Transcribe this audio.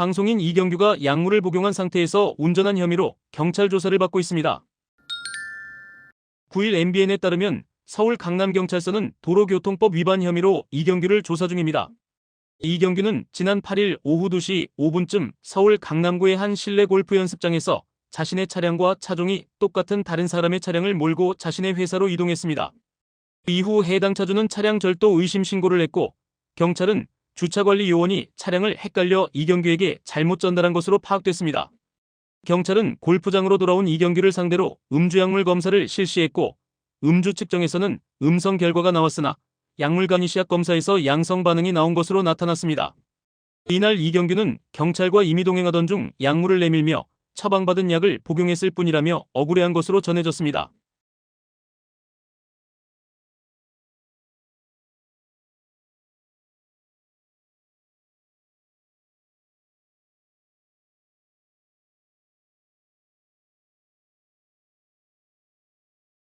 방송인 이경규가 약물을 복용한 상태에서 운전한 혐의로 경찰 조사를 받고 있습니다. 9일 MBN에 따르면 서울 강남경찰서는 도로교통법 위반 혐의로 이경규를 조사 중입니다. 이경규는 지난 8일 오후 2시 5분쯤 서울 강남구의 한 실내 골프 연습장에서 자신의 차량과 차종이 똑같은 다른 사람의 차량을 몰고 자신의 회사로 이동했습니다. 이후 해당 차주는 차량 절도 의심 신고를 했고 경찰은 주차관리 요원이 차량을 헷갈려 이경규에게 잘못 전달한 것으로 파악됐습니다. 경찰은 골프장으로 돌아온 이경규를 상대로 음주약물 검사를 실시했고 음주 측정에서는 음성 결과가 나왔으나 약물 간이 시약 검사에서 양성 반응이 나온 것으로 나타났습니다. 이날 이경규는 경찰과 이미 동행하던 중 약물을 내밀며 처방받은 약을 복용했을 뿐이라며 억울해한 것으로 전해졌습니다.